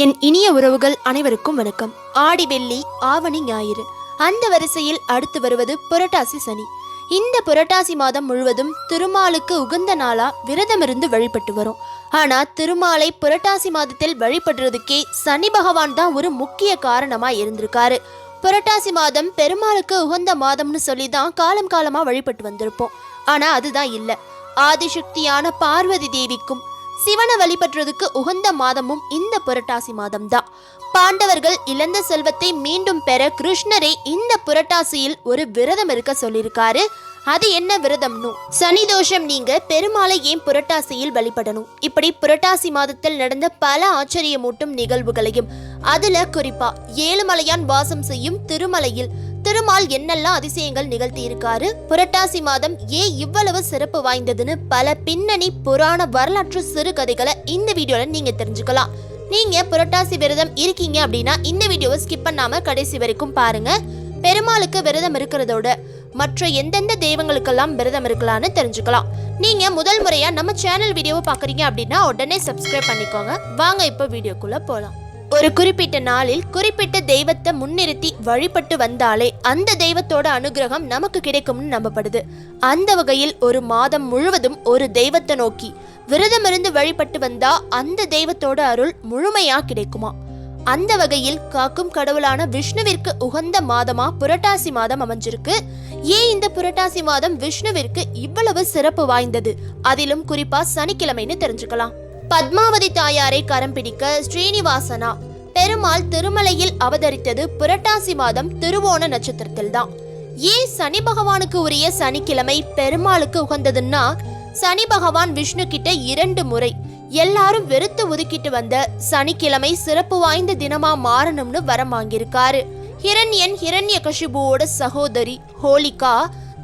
என் இனிய உறவுகள் அனைவருக்கும் வணக்கம். ஆடி வெள்ளி ஆவணி ஞாயிறு. அந்த வரிசையில் அடுத்து வருவது புரட்டாசி சனி. இந்த புரட்டாசி மாதம் முழுவதும் திருமாலுக்கு உகந்த நாளா விரதமிருந்து வழிபட்டு வரும். ஆனா திருமாலை புரட்டாசி மாதத்தில் வழிபடுறதுக்கே சனி பகவான் தான் ஒரு முக்கிய காரணமா இருந்திருக்காரு. புரட்டாசி மாதம் பெருமாளுக்கு உகந்த மாதம்னு சொல்லி தான் காலம் காலமா வழிபட்டு வந்திருப்போம். ஆனா அதுதான் இல்லை. ஆதிசக்தியான பார்வதி தேவிக்கும் சிவனை வழிபடுறதுக்கு உகந்த மாதமும் இந்த புரட்டாசி மாதம்தான் பாண்டவர்கள் இழந்த செல்வத்தை மீண்டும் பெற கிருஷ்ணரே இந்த புரட்டாசியில் ஒரு விரதம் இருக்க சொல்லியிருக்காரு. அது என்ன விரதம்னு? சனி தோஷம் நீங்க பெருமாளை ஏன் புரட்டாசியில் வழிபடணும்? இப்படி புரட்டாசி மாதத்தில் நடந்த பல ஆச்சரியமூட்டும் நிகழ்வுகளையும் அதுல குறிப்பா ஏழுமலையான் வாசம் செய்யும் திருமலையில் திருமால் என்னெல்லாம் அதிசயங்கள் நிகழ்த்தி இருக்காரு புரட்டாசி மாதம் ஏன் இவ்வளவு சிறப்பு வாய்ந்ததுன்னு பல பின்னணி புராண வரலாற்று சிறுகதைகளை இந்த வீடியோல நீங்க தெரிஞ்சுக்கலாம். நீங்க புரட்டாசி விரதம் இருக்கீங்க அப்படின்னா இந்த வீடியோவை ஸ்கிப் பண்ணாம கடைசி வரைக்கும் பாருங்க. பெருமாளுக்கு விரதம் இருக்கிறதோட மற்ற எந்தெந்த தெய்வங்களுக்கெல்லாம் விரதம் இருக்கலாம்னு தெரிஞ்சுக்கலாம். நீங்க முதல் முறையா நம்ம சேனல் வீடியோவை பாக்குறீங்க அப்படின்னா உடனே சப்ஸ்கிரைப் பண்ணிக்கோங்க. வாங்க இப்போ வீடியோக்குள்ள போலாம். ஒரு குறிப்பிட்ட நாளில் குறிப்பிட்ட தெய்வத்தை முன்னிறுத்தி வழிபட்டு வந்தாலே அந்த தெய்வத்தோட அனுகிரகம் நமக்கு கிடைக்கும்னு நம்பப்படுது. அந்த வகையில் ஒரு மாதம் முழுவதும் ஒரு தெய்வத்தை நோக்கி விரதமிருந்து வழிபட்டு வந்தா அந்த தெய்வத்தோட அருள் முழுமையா கிடைக்குமா? அந்த வகையில் காக்கும் கடவுளான விஷ்ணுவிற்கு உகந்த மாதமா புரட்டாசி மாதம் அமைஞ்சிருக்கு. ஏன் இந்த புரட்டாசி மாதம் விஷ்ணுவிற்கு இவ்வளவு சிறப்பு வாய்ந்தது? அதிலும் குறிப்பா சனிக்கிழமைன்னு தெரிஞ்சுக்கலாம். பத்மாவதி தாயாரை கரம் பிடிக்க ஸ்ரீனிவாசனா பெருமாள் திருமலையில் அவதரித்தது புரட்டாசி மாதம் திருவோண நட்சத்திரத்தில்தான். ஏன் சனி பகவானுக்கு உரிய சனிக்கிழமை பெருமாளுக்கு உகந்ததுன்னா சனி பகவான் விஷ்ணு கிட்ட இரண்டு முறை எல்லாரும் வெறுத்து ஒதுக்கிட்டு வந்த சனிக்கிழமை சிறப்பு வாய்ந்த தினமா மாறணும்னு வரம் வாங்கியிருக்காரு. ஹிரண்யன் ஹிரண்ய கஷிபுவோட சகோதரி ஹோலிகா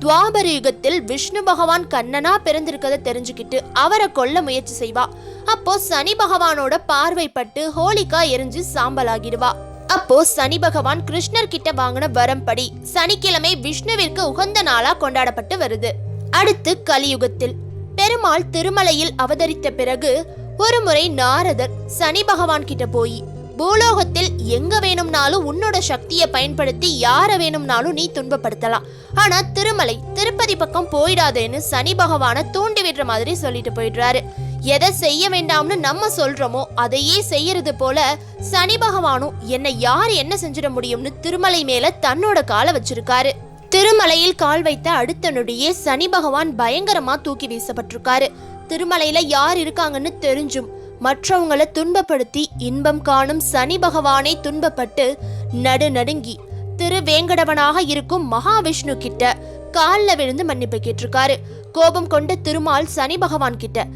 துவாபர யுகத்தில் விஷ்ணு பகவான் கண்ணனா பிறந்திருக்கத தெரிஞ்சுக்கிட்டு அவரை கொல்ல முயற்சி செய்வா. அப்போ சனி பகவானோட பார்வைப்பட்டு ஹோலிகா எரிஞ்சு சாம்பலாகிடுவா. அப்போ சனி பகவான் கிருஷ்ணர் கிட்ட வாங்கின வரம்படி சனிக்கிழமை விஷ்ணுவிற்கு உகந்த நாளா கொண்டாடப்பட்டு வருது. அடுத்து கலியுகத்தில். பெருமாள் திருமலையில் அவதரித்த பிறகு ஒருமுறை நாரதர் சனி பகவான் கிட்ட போய் பூலோகத்தில் எங்க வேணும்னாலும் உன்னோட சக்தியை பயன்படுத்தி யார வேணும்னாலும் நீ துன்பப்படுத்தலாம். ஆனா திருமலை திருப்பதி பக்கம் போயிடாதேன்னு சனி பகவானை தூண்டி விடுற மாதிரி சொல்லிட்டு போயிடுறாரு. எதை செய்ய வேண்டாம்னு நம்ம சொல்றோமோ அதையே செய்யறது போல சனி பகவானும் என்னை யார் என்ன செஞ்சிட முடியும்னு திருமலை மேல தன்னோட காலை வச்சிருக்காரு. திருமலையில் கால் வைத்த அடுத்த நொடியே சனி பகவான் பயங்கரமா தூக்கி வீசப்பட்டிருக்காரு. திருமலையில யார் இருக்காங்கன்னு தெரிஞ்சும் மற்றவங்களை துன்பப்படுத்தி இன்பம் காணும் சனி பகவானை துன்பப்பட்டு நடு நடுங்கி திருவேங்கடவனாக இருக்கும் மகாவிஷ்ணு கிட்ட கால்ல விழுந்து மன்னிப்பு கேட்டிருக்காரு. கோபம் கொண்ட திருமால் சனி பகவான் கிட்ட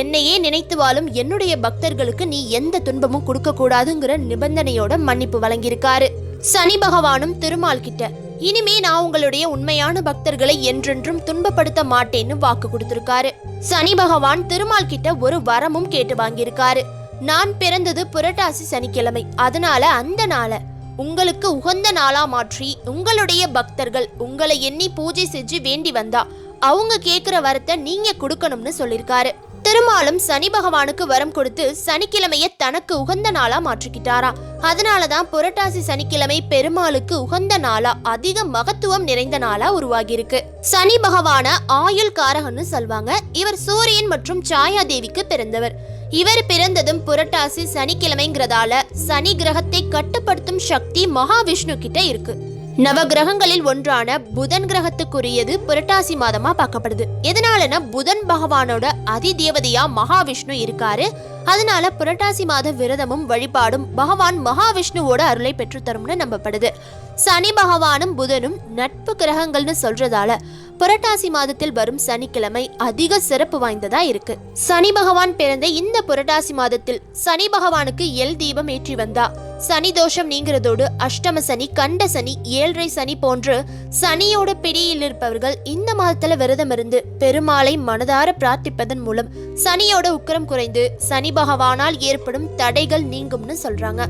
என்னையே நினைத்து வாழும் என்னுடைய பக்தர்களுக்கு நீ எந்த துன்பமும் கொடுக்க கூடாதுங்கிற நிபந்தனையோட மன்னிப்பு வழங்கியிருக்காரு. சனி பகவானும் திருமால் கிட்ட இனிமே நான் உங்களுடைய உண்மையான பக்தர்களை என்றென்றும் துன்பப்படுத்த மாட்டேன்னு வாக்கு கொடுத்திருக்காரு. சனி பகவான் திருமால் கிட்ட ஒரு வரமும் கேட்டு வாங்கியிருக்காரு. நான் பிறந்தது புரட்டாசி சனிக்கிழமை. அதனால அந்த நாளை உங்களுக்கு உகந்த நாளா மாற்றி உங்களுடைய பக்தர்கள் உங்களை எண்ணி பூஜை செஞ்சு வேண்டி வந்தா அவங்க கேக்குற வரத்தை நீங்க கொடுக்கணும்னு சொல்லிருக்காரு திருமாலும் சனி பகவானுக்கு வரம் கொடுத்து சனிக்கிழமைய தனக்கு உகந்த நாளா மாற்றிக்கிட்டாரா. அதனாலதான் புரட்டாசி சனிக்கிழமை பெருமாளுக்கு உகந்த நாளா அதிக மகத்துவம் நிறைந்த நாளா உருவாகியிருக்கு. சனி பகவான ஆயுள் காரகன்னு சொல்வாங்க. இவர் சூரியன் மற்றும் சாயா தேவிக்கு பிறந்தவர். இவர் பிறந்ததும் புரட்டாசி சனிக்கிழமைங்கிறதால சனி கிரகத்தை கட்டுப்படுத்தும் சக்தி மகாவிஷ்ணு கிட்ட இருக்கு. நவ கிரகங்களில் ஒன்றான புதன் கிரகத்துக்குரியது புரட்டாசி மாதமா பார்க்கப்படுது. எதனாலனா புதன் பகவானோட அதி தேவதையா மகாவிஷ்ணு இருக்காரு. அதனால புரட்டாசி மாத விரதமும் வழிபாடும் பகவான் மகாவிஷ்ணுவோட அருளை பெற்றுத்தரும்னு நம்பப்படுது. சனி பகவானும் புதனும் நட்பு கிரகங்கள்னு சொல்றதால புரட்டாசி மாதத்தில் வரும் சனிக்கிழமை அதிக சிறப்பு வாய்ந்ததா இருக்கு. சனி பகவான் பிறந்த இந்த புரட்டாசி மாதத்தில் சனி பகவானுக்கு எல் தீபம் ஏற்றி வந்தா சனி தோஷம் நீங்கிறதோடு அஷ்டம சனி கண்ட சனி ஏழரை சனி போன்று சனியோட பிடியில் இருப்பவர்கள் இந்த மாதத்துல விரதம் இருந்து பெருமாளை மனதார பிரார்த்திப்பதன் மூலம் சனியோட உக்கரம் குறைந்து சனி பகவானால் ஏற்படும் தடைகள் நீங்கும்னு சொல்றாங்க.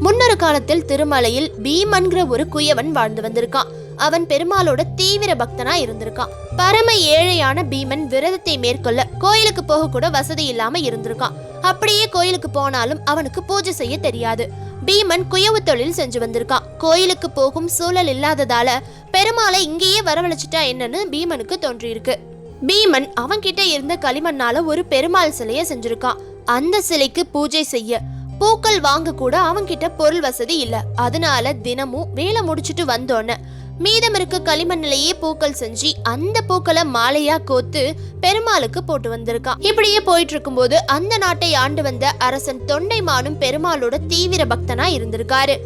முன்னொரு காலத்தில் திருமலையில் பீமன்கிற ஒரு குயவன் வாழ்ந்து வந்திருக்கான். அவன் பெருமாளோட தீவிர பக்தனா இருந்திருக்கான். பரம ஏழையான பீமன் விரதத்தை மேற்கொள்ள கோயிலுக்கு போக கூட வசதி இல்லாம இருந்திருக்கான். அப்படியே கோயிலுக்கு போனாலும் அவனுக்கு பூஜை செய்ய தெரியாது. பீமன் குயவு தொழில் செஞ்சு வந்திருக்கான் கோயிலுக்கு போகும் சூழல் இல்லாததால பெருமாளை இங்கேயே வரவழைச்சிட்டா என்னன்னு பீமனுக்கு தோன்றியிருக்கு. பீமன் அவன்கிட்ட இருந்த களிமண்ணால ஒரு பெருமாள் சிலைய செஞ்சிருக்கான் அந்த சிலைக்கு பூஜை செய்ய பூக்கள் வாங்க கூட அவன்கிட்ட பொருள் வசதி இல்ல. அதனால தினமும் வேலை முடிச்சிட்டு வந்தோன்னு. மீதம் இருக்க களிமண்ணிலேயே பூக்கள் செஞ்சு அந்த பூக்களை மாலையா கோத்து பெருமாளுக்கு போட்டு வந்திருக்கான். இப்படியே போயிட்டு இருக்கும்போது அந்த நாட்டை ஆண்டு வந்த அரசன் தொண்டைமானும் பெருமாளோட தீவிர பக்தனா இருந்திருக்காரு.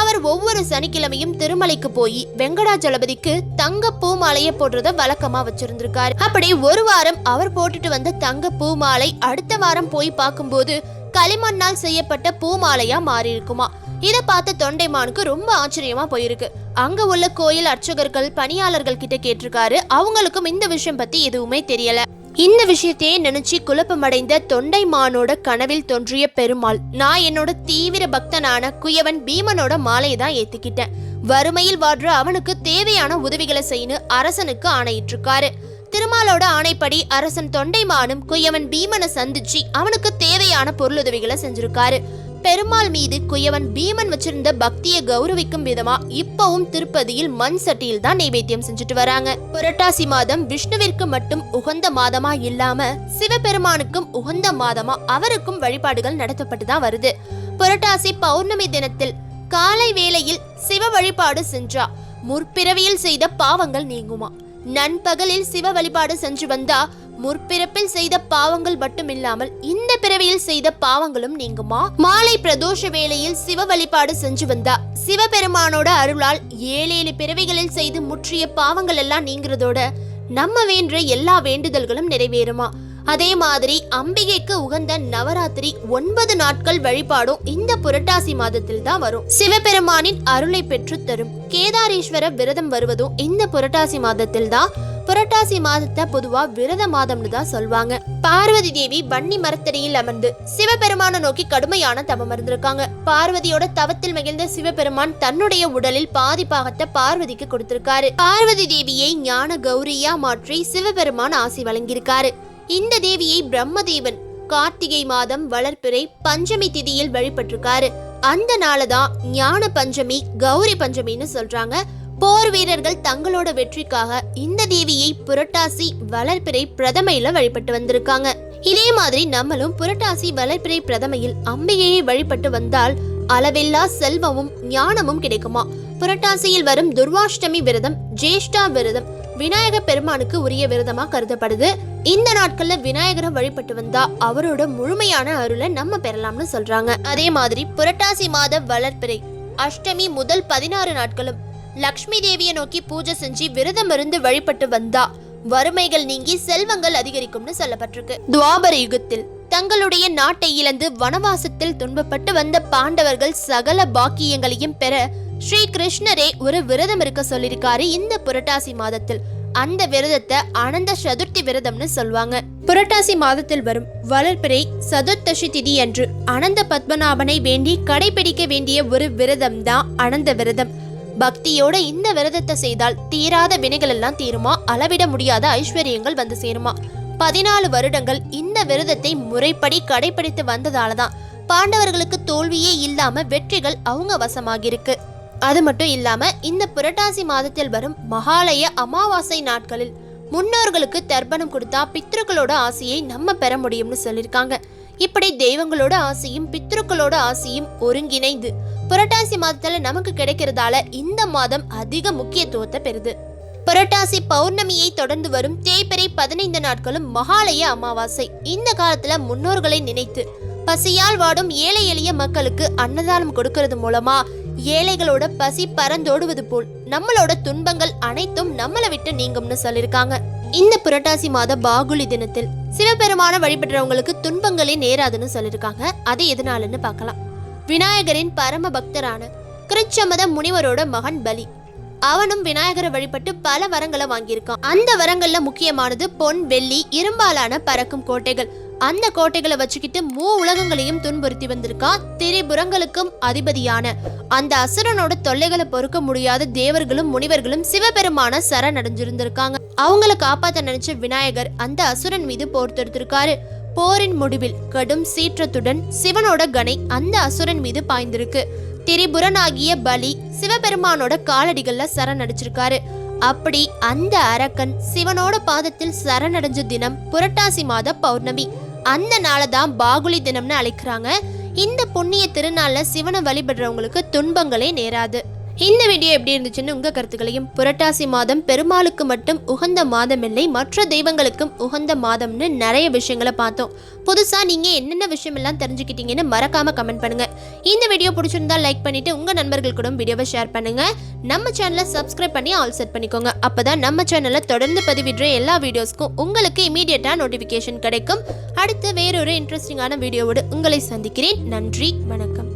அவர் ஒவ்வொரு சனிக்கிழமையும் திருமலைக்கு போய் வெங்கடாஜலபதிக்கு தங்க பூ மாலையை போடுறத வழக்கமா வச்சிருந்திருக்காரு. அப்படி ஒரு வாரம் அவர் போட்டுட்டு வந்த தங்க பூ மாலை அடுத்த வாரம் போய் பார்க்கும்போது களிமண்ணால் செய்யப்பட்ட பூ மாலையா மாறி இருக்குமா இதை பார்த்த தொண்டைமானுக்கு ரொம்ப ஆச்சரியமா போயிருக்கு. அங்க உள்ள கோயில் அர்ச்சகர்கள் பணியாளர்கள் கிட்ட கேட்டிருக்காரு. அவங்களுக்கும் இந்த விஷயம் பத்தி எதுவுமே தெரியல. இந்த விஷயத்தையே நினைச்சு குழப்பமடைந்த தொண்டைமானோட கனவில் தோன்றிய பெருமாள் நான் என்னோட தீவிர பக்தனான குயவன் பீமனோட மாலையை தான் ஏத்துக்கிட்டேன். வறுமையில் வாடுற அவனுக்கு தேவையான உதவிகளை செய்யு அரசனுக்கு ஆணையிட்டிருக்காரு. திருமாலோட ஆணைப்படி அரசன் தொண்டைமானும் குயவன் பீமனை சந்திச்சு அவனுக்கு தேவையான பொருளுதவிகளை செஞ்சிருக்காரு. பெருமாள் மீது குயவன் பீமன் வச்சிருந்த பக்தியை கௌரவிக்கும் விதமா இப்பவும் திருப்பதியில் மண் சட்டியில் தான் நைவேத்தியம் செஞ்சுட்டு வராங்க. புரட்டாசி மாதம் விஷ்ணுவிற்கு மட்டும் உகந்த மாதமா இல்லாம சிவபெருமானுக்கும் உகந்த மாதமா அவருக்கும் வழிபாடுகள் நடத்தப்பட்டு தான் வருது. புரட்டாசி பௌர்ணமி தினத்தில் காலை வேளையில் சிவ வழிபாடு சென்றா முற்பிறவியில் செய்த பாவங்கள் நீங்குமா. நண்பகலில் சிவ வழிபாடு சென்று வந்தா முற்பிறப்பில் செய்த பாவங்கள் மட்டுமில்லாமல் இந்த பிறவியில் செய்த பாவங்களும் நீங்குமா? மாலை பிரதோஷ வேளையில் சிவ வழிபாடு செஞ்சு வந்தா சிவபெருமானோட அருளால் ஏழு ஏழு பிறவிகளில் செய்து முற்றிய பாவங்கள் எல்லாம் நீங்கிறதோட நம்ம வேண்ட எல்லா வேண்டுதல்களும் நிறைவேறுமா? அதே மாதிரி அம்பிகைக்கு உகந்த நவராத்திரி ஒன்பது நாட்கள் வழிபாடும் இந்த புரட்டாசி மாதத்தில் தான் வரும். சிவபெருமானின் அருளை பெற்று தரும். கேதாரேஸ்வர விரதம் வருவதும் இந்த புரட்டாசி மாதத்தில் தான். புரட்டாசி மாதத்தை பொதுவா விரத மாதம்னு தான் சொல்வாங்க. பார்வதி தேவி வன்னி மரத்தடியில் அமர்ந்து சிவபெருமான நோக்கி கடுமையான தவம் இருந்திருக்காங்க பார்வதியோட தவத்தில் மகிழ்ந்த சிவபெருமான் தன்னுடைய உடலில் பாதி பாகத்தை பார்வதிக்கு கொடுத்திருக்காரு. பார்வதி தேவியை ஞான கௌரியா மாற்றி சிவபெருமான் ஆசி வழங்கியிருக்காரு. இந்த தேவியை பிரம்மதேவன் கார்த்திகை மாதம் வளர்ப்பிறை பஞ்சமி திதியில் வழிபட்டிருக்காரு. அந்த நாளதான் ஞான பஞ்சமி கௌரி பஞ்சமின்னு சொல்றாங்க. போர் வீரர்கள் தங்களோட வெற்றிக்காக இந்த தேவியை புரட்டாசி வளர்ப்பிறை பிரதமையில வழிபட்டு வந்திருக்காங்க. இதே மாதிரி நம்மளும் புரட்டாசி வளர்ப்பிறை பிரதமையில் அம்பிகையை வழிபட்டு வந்தால் அளவில்லா செல்வமும் ஞானமும் கிடைக்குமா? புரட்டாசியில் வரும் துர்வாஷ்டமி விரதம் ஜேஷ்டா விரதம் விநாயக பெருமானுக்கு உரிய விரதமா கருதப்படுது. இந்த நாட்கள்ல விநாயகரை வழிபட்டு வந்தா அவரோட முழுமையான அருளை நம்ம பெறலாம்னு சொல்றாங்க. அதே மாதிரி புரட்டாசி மாத வளர்ப்பிறை அஷ்டமி முதல் பதினாறு நாட்களும் லக்ஷ்மி தேவியை நோக்கி பூஜை செஞ்சு விரதம் இருந்து வழிபட்டு வந்தா. வறுமைகள் நீங்கி செல்வங்கள் அதிகரிக்கும்னு சொல்லப்பட்டிருக்கு. துவாபர யுகத்தில் தங்களுடைய நாட்டை இழந்து வனவாசத்தில் துன்பப்பட்டு வந்த பாண்டவர்கள் சகல பாக்கியங்களையும் பெற ஸ்ரீ கிருஷ்ணரே ஒரு விரதம் இருக்க சொல்லியிருக்காரு இந்த புரட்டாசி மாதத்தில். அந்த விரதத்தை அனந்த சதுர்த்தி விரதம்னு சொல்லுவாங்க. புரட்டாசி மாதத்தில் வரும் வளர்பிறை சதுர்த்தசி திதி அன்று அனந்த பத்மநாபனை வேண்டி கடைபிடிக்க வேண்டிய ஒரு விரதம் தான் அனந்த விரதம். பக்தியோட இந்த விரதத்தை செய்தால் தீராத வினைகள் எல்லாம் தீருமா? அளவிட முடியாத ஐஸ்வர்யங்கள் வந்து சேருமா? பதினாலு வருடங்கள் இந்த விரதத்தை முறைப்படி கடைபிடித்து வந்ததால தான் பாண்டவர்களுக்கு தோல்வியே இல்லாம வெற்றிகள் அவங்க வசமாகிருக்கு அது மட்டும் இல்லாம இந்த புரட்டாசி மாதத்தில் வரும் மகாலய அமாவாசை நாட்களில் முன்னோர்களுக்கு தர்ப்பணம் கொடுத்தா பித்ருக்களோட ஆசையை நம்ம பெற முடியும்னு சொல்லியிருக்காங்க. இப்படி தெய்வங்களோட ஆசையும் பித்ருக்களோட ஆசையும் ஒருங்கிணைந்து புரட்டாசி மாதத்துல நமக்கு கிடைக்கிறதால இந்த மாதம் அதிக முக்கியத்துவத்தை பெறுது. புரட்டாசி பௌர்ணமியை தொடர்ந்து வரும் தேய்பிறை பதினைந்து நாட்களும் மகாலய அமாவாசை. இந்த காலத்துல முன்னோர்களை நினைத்து பசியால் வாடும் ஏழை எளிய மக்களுக்கு அன்னதானம் கொடுக்கறது மூலமா ஏழைகளோட பசி பறந்தோடுவது போல் நம்மளோட துன்பங்கள் அனைத்தும் நம்மளை விட்டு நீங்கும்னு சொல்லியிருக்காங்க. இந்த புரட்டாசி மாத பாகுலி தினத்தில் சிவபெருமான வழிபடுறவங்களுக்கு துன்பங்களே நேராதுன்னு சொல்லியிருக்காங்க. அது எதனாலன்னு பார்க்கலாம். விநாயகரின் பரம பக்தரான கிருச்சமத முனிவரோட மகன் பலி. அவனும் விநாயகரை வழிபட்டு பல வரங்களை வாங்கியிருக்கான். அந்த வரங்கள்ல முக்கியமானது பொன் வெள்ளி இரும்பாலான பறக்கும் கோட்டைகள். அந்த கோட்டைகளை வச்சுக்கிட்டு மூ உலகங்களையும் துன்புறுத்தி வந்திருக்கான் திரிபுரங்களுக்கும் அதிபதியான. அந்த அசுரனோட தொல்லைகளை பொறுக்க முடியாத தேவர்களும் முனிவர்களும் சிவபெருமான சரணடைஞ்சிருந்திருக்காங்க. அவங்கள காப்பாத்த நினைச்ச விநாயகர் அந்த அசுரன் மீது போர் தொடுத்திருக்காரு. போரின் முடிவில் கடும் சீற்றத்துடன் சிவனோட கணை அந்த அசுரன் மீது பாய்ந்திருக்கு. திரிபுரனாகிய பலி சிவபெருமானோட காலடிகள்ல சரணடைச்சிருக்காரு. அப்படி அந்த அரக்கன் சிவனோட பாதத்தில் சரணடைஞ்ச தினம் புரட்டாசி மாத பௌர்ணமி. அந்த நாளை தான் பாகுலி தினம்னு அழைக்கிறாங்க. இந்த புண்ணிய திருநாளில் சிவனை வழிபடுறவங்களுக்கு துன்பங்களே நேராது. இந்த வீடியோ எப்படி இருந்துச்சுன்னு உங்கள் கருத்துக்களையும் புரட்டாசி மாதம் பெருமாளுக்கு மட்டும் உகந்த மாதம் இல்லை மற்ற தெய்வங்களுக்கும் உகந்த மாதம்னு நிறைய விஷயங்களை பார்த்தோம். புதுசாக நீங்கள் என்னென்ன விஷயமெல்லாம் தெரிஞ்சுக்கிட்டீங்கன்னு மறக்காமல் கமெண்ட் பண்ணுங்கள் இந்த வீடியோ பிடிச்சிருந்தா லைக் பண்ணிவிட்டு உங்கள் நண்பர்கள் கூட வீடியோவை ஷேர் பண்ணுங்கள் நம்ம சேனலை சப்ஸ்கிரைப் பண்ணி ஆல் செட் பண்ணிக்கோங்க. அப்பதான் நம்ம சேனலில் தொடர்ந்து பதிவிடுற எல்லா வீடியோஸ்க்கும் உங்களுக்கு இமீடியட்டாக நோட்டிஃபிகேஷன் கிடைக்கும். அடுத்து வேறொரு இன்ட்ரெஸ்டிங்கான வீடியோவோடு உங்களை சந்திக்கிறேன். நன்றி வணக்கம்.